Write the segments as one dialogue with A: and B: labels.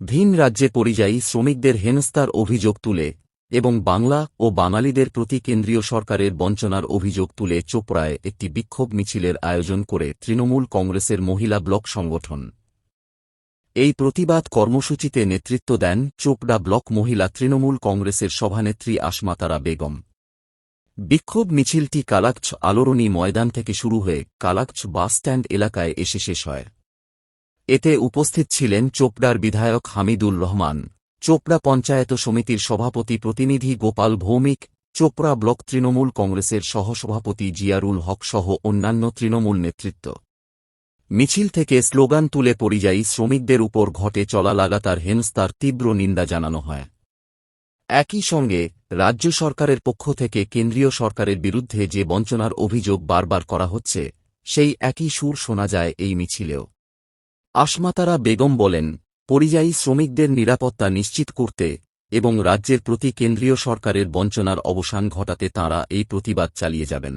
A: ভিন রাজ্যে পরিযায়ী শ্রমিকদের হেনস্তার অভিযোগ তুলে এবং বাংলা ও বাঙালিদের প্রতি কেন্দ্রীয় সরকারের বঞ্চনার অভিযোগ তুলে চোপড়ায় একটি বিক্ষোভ মিছিলের আয়োজন করে তৃণমূল কংগ্রেসের মহিলা ব্লক সংগঠন। এই প্রতিবাদ কর্মসূচিতে নেতৃত্ব দেন চোপড়া ব্লক মহিলা তৃণমূল কংগ্রেসের সভানেত্রী আসমাতারা বেগম। বিক্ষোভ মিছিলটি কালাকছ আলোরনী ময়দান থেকে শুরু হয়ে কালাকছ বাসস্ট্যান্ড এলাকায় এসে শেষ হয়। এতে উপস্থিত ছিলেন চোপড়ার বিধায়ক হামিদুল রহমান, চোপড়া পঞ্চায়েত সমিতির সভাপতি প্রতিনিধি গোপাল ভৌমিক, চোপড়া ব্লক তৃণমূল কংগ্রেসের সহসভাপতি জিয়ারুল হক সহ অন্যান্য তৃণমূল নেতৃত্ব। মিছিল থেকে স্লোগান তুলে পরিযায়ী শ্রমিকদের উপর ঘটে চলা লাগাতার হেনস্তার তীব্র নিন্দা জানানো হয়। একই সঙ্গে রাজ্য সরকারের পক্ষ থেকে কেন্দ্রীয় সরকারের বিরুদ্ধে যে বঞ্চনার অভিযোগ বারবার করা হচ্ছে, সেই একই সুর শোনা যায় এই মিছিলেও। আশমাতারা বেগম বলেন, পরিযায়ী শ্রমিকদের নিরাপত্তা নিশ্চিত করতে এবং রাজ্যের প্রতি কেন্দ্রীয় সরকারের বঞ্চনার অবসান ঘটাতে তাঁরা এই প্রতিবাদ চালিয়ে যাবেন।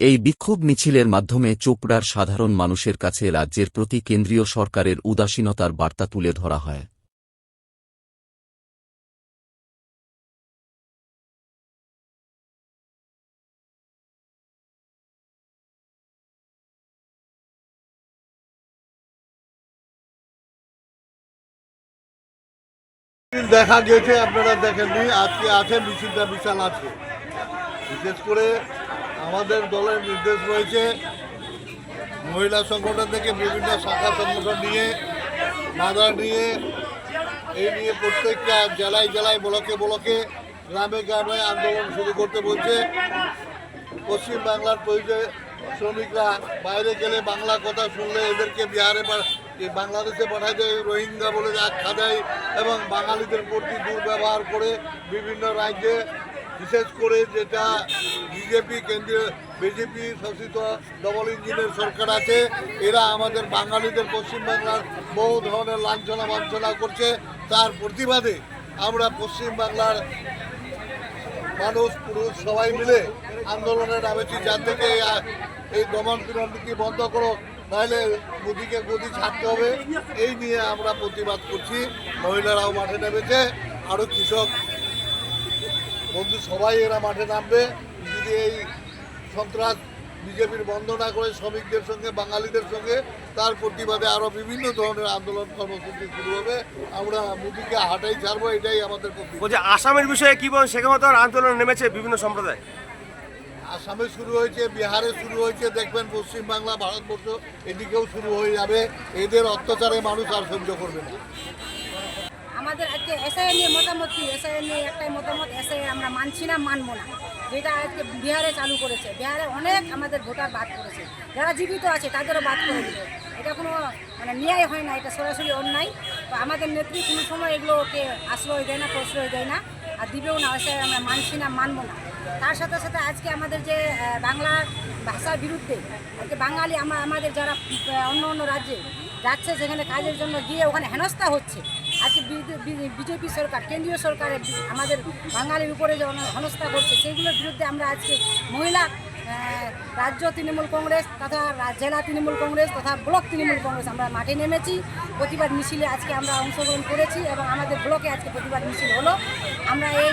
A: এই বিক্ষোভ মিছিলের মাধ্যমে চোপড়ার সাধারণ মানুষের কাছে রাজ্যের প্রতি কেন্দ্রীয় সরকারের উদাসীনতার বার্তা তুলে ধরা হয়।
B: দেখা গেছে, আপনারা দেখেননি, আজকে আছে মিছিলটা বিশাল আছে। বিশেষ করে আমাদের দলের নির্দেশ রয়েছে, মহিলা সংগঠন থেকে বিভিন্ন শাখা সংগঠন নিয়ে মাদার নিয়ে, এই নিয়ে প্রত্যেকটা জেলায় জেলায় ব্লকে ব্লকে, গ্রামে গ্রামে আন্দোলন শুরু করতে বলছে। পশ্চিম বাংলার পরিচয় শ্রমিকরা বাইরে গেলে বাংলা কথা শুনলে এদেরকে বিহারে এই বাংলাদেশে পাঠায় দেয়, রোহিঙ্গা বলে আখ্যা দেয় এবং বাঙালিদের প্রতি দুর্ব্যবহার করে বিভিন্ন রাজ্যে, বিশেষ করে যেটা বিজেপি, কেন্দ্রীয় বিজেপি শাসিত ডবল ইঞ্জিনের সরকার আছে, এরা আমাদের বাঙালিদের পশ্চিমবাংলার বহু ধরনের লাঞ্ছনা বাঞ্ছনা করছে। তার প্রতিবাদে আমরা পশ্চিমবাংলার মানুষ, পুরুষ সবাই মিলে আন্দোলনে নামেছি যার থেকে এই- দমন পীড়ন বন্ধ করো। নাহলে মোদিকে গদি ছাড়তে হবে। এই নিয়ে আমরা প্রতিবাদ করছি। মহিলারাও মাঠে নেমেছে। আরও কৃষক বন্ধু সবাই এরা মাঠে নামবে। যদি এই সন্ত্রাস বিজেপির বন্ধ না করে শ্রমিকদের সঙ্গে, বাঙালিদের সঙ্গে, তার প্রতিবাদে আরও বিভিন্ন ধরনের আন্দোলন কর্মসূচি শুরু হবে। আমরা মোদিকে হাঁটাই ছাড়বো, এটাই আমাদের
C: বলছে, আসামের বিষয়ে কি বলেন? সেখানে তো আন্দোলন নেমেছে বিভিন্ন সম্প্রদায়।
B: আসামে শুরু হয়েছে, বিহারে শুরু হয়েছে, দেখবেন পশ্চিমবাংলা, ভারতবর্ষ এদিকেও শুরু হয়ে যাবে। এদের অত্যাচারে মানুষ আর সহ্য করবে না।
D: আমাদের আজকে এসআই নিয়ে মতামত কি? এসআই নিয়ে একটাই মতামত, এসআই আমরা মানছি না, মানবো না। যেটা আজকে বিহারে চালু করেছে। বিহারে অনেক আমাদের ভোটার বাদ করেছে যারা জীবিত আছে, তাদেরও বাদ করে দিল। এটা কোনো মানে ন্যায় হয় না, এটা সরাসরি অন্যায়। তো আমাদের নেত্রী কোনো সময় এগুলোকে আশ্রয় দেয় না, প্রশ্রয় দেয় না। আর দিবেও না এসআই আমরা মানছি না, মানব না। তার সাথে সাথে আজকে আমাদের যে বাংলা ভাষার বিরুদ্ধে, আজকে বাঙালি আমরা আমাদের যারা অন্য অন্য রাজ্যে যাচ্ছে সেখানে কাজের জন্য গিয়ে ওখানে হেনস্থা হচ্ছে, আজকে বিজেপি সরকার, কেন্দ্রীয় সরকারের আমাদের বাঙালির উপরে যে হেনস্থা করছে সেগুলোর বিরুদ্ধে আমরা আজকে মহিলা রাজ্য তৃণমূল কংগ্রেস তথা জেলা তৃণমূল কংগ্রেস তথা ব্লক তৃণমূল কংগ্রেস আমরা মাঠে নেমেছি। প্রতিবাদ মিছিলে আজকে আমরা অংশগ্রহণ করেছি এবং আমাদের ব্লকে আজকে প্রতিবাদ মিছিল হলো। আমরা এই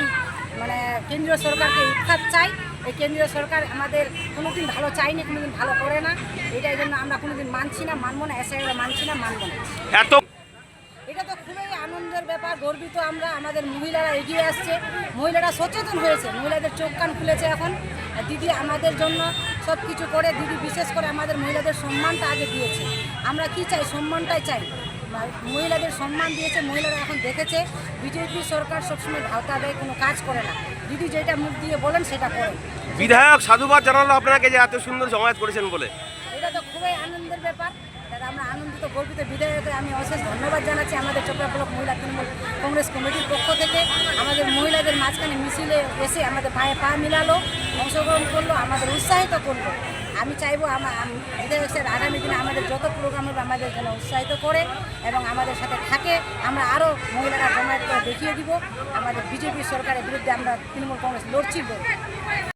D: মানে কেন্দ্রীয় সরকারকে উৎখাত চাই। এই কেন্দ্রীয় সরকার আমাদের কোনোদিন ভালো চায়নি, কোনোদিন ভালো করে না। এটাই জন্য আমরা কোনোদিন মানছি না, মানবো না এসআই মানছি না, মানবো না। এটা তো খুবই আনন্দের ব্যাপার গর্বিত আমরা আমাদের মহিলারা এগিয়ে আসছে। মহিলারা সচেতন হয়েছে মহিলাদের চোখ কান খুলেছে এখন। আর দিদি আমাদের জন্য সব কিছু করে দিদি বিশেষ করে আমাদের মহিলাদের সম্মানটা আগে দিয়েছে। আমরা কি চাই? সম্মানটাই চাই। মহিলাদের সম্মান দিয়েছে মহিলারা এখন দেখেছে। বিজেপি সরকার সবসময় ভাওতা দেয় কোনো কাজ করে না। দিদি যেটা মুখ দিয়ে বলেন সেটা করেন।
C: বিধায়ক সাধুবাদ জানালো আপনাকে যে এত সুন্দর জমায়েত করেছেন বলে।
D: এটা তো খুবই আনন্দের ব্যাপার। দাদা, আমরা আনন্দিত, গর্বিত বিধায়ককে আমি অশেষ ধন্যবাদ জানাচ্ছি আমাদের চোপড়া ব্লক মহিলা তৃণমূল কংগ্রেস কমিটির পক্ষ থেকে। আমাদের মহিলাদের মাঝখানে মিছিলে এসে আমাদের পায়ে পা মিলালো, অংশগ্রহণ করল, আমাদের উৎসাহিত করল। আমি চাইব বিধায়ক স্যার আগামী দিনে আমাদের যত প্রোগ্রাম হবে আমাদের যেন উৎসাহিত করে এবং আমাদের সাথে থাকে, আমরা আরও মহিলারা জমায়েত করে দেখিয়ে দিব। আমাদের বিজেপি সরকারের বিরুদ্ধে আমরা তৃণমূল কংগ্রেস লড়ছি।